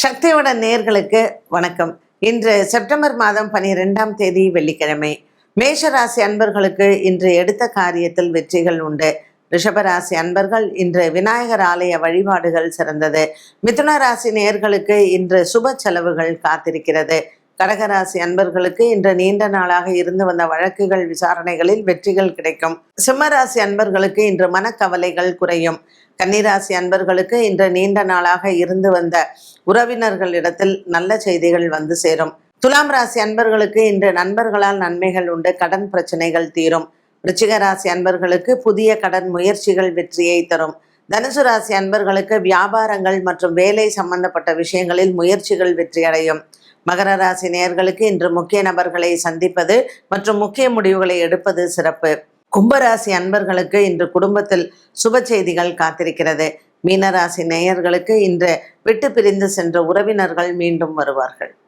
சக்தியோட நேர்களுக்கு வணக்கம். இன்று செப்டம்பர் மாதம் பனிரெண்டாம் தேதி வெள்ளிக்கிழமை. மேஷராசி அன்பர்களுக்கு இன்று எடுத்த காரியத்தில் வெற்றிகள் உண்டு. ரிஷபராசி அன்பர்கள் இன்று விநாயகர் ஆலய வழிபாடுகள் சிறந்தது. மிதுன ராசி நேர்களுக்கு இன்று சுப செலவுகள் காத்திருக்கிறது. கடகராசி அன்பர்களுக்கு இன்று நீண்ட நாளாக இருந்து வந்த வழக்குகள் விசாரணைகளில் வெற்றிகள் கிடைக்கும். சிம்மராசி அன்பர்களுக்கு இன்று மனக்கவலைகள் குறையும். கன்னிராசி அன்பர்களுக்கு இன்று நீண்ட நாளாக இருந்து வந்த உறவினர்களிடத்தில் நல்ல செய்திகள் வந்து சேரும். துலாம் ராசி அன்பர்களுக்கு இன்று நண்பர்களால் நன்மைகள் உண்டு கடன் பிரச்சனைகள் தீரும். விருச்சிக ராசி அன்பர்களுக்கு புதிய கடன் முயற்சிகள் வெற்றியை தரும். தனுசு ராசி அன்பர்களுக்கு வியாபாரங்கள் மற்றும் வேலை சம்பந்தப்பட்ட விஷயங்களில் முயற்சிகள் வெற்றியடையும். மகர ராசி நேயர்களுக்கு இன்று முக்கிய நபர்களை சந்திப்பது மற்றும் முக்கிய முடிவுகளை எடுப்பது சிறப்பு. கும்பராசி அன்பர்களுக்கு இன்று குடும்பத்தில் சுப செய்திகள் காத்திருக்கிறது. மீனராசி நேயர்களுக்கு இன்று விட்டு பிரிந்து சென்ற உறவினர்கள் மீண்டும் வருவார்கள்.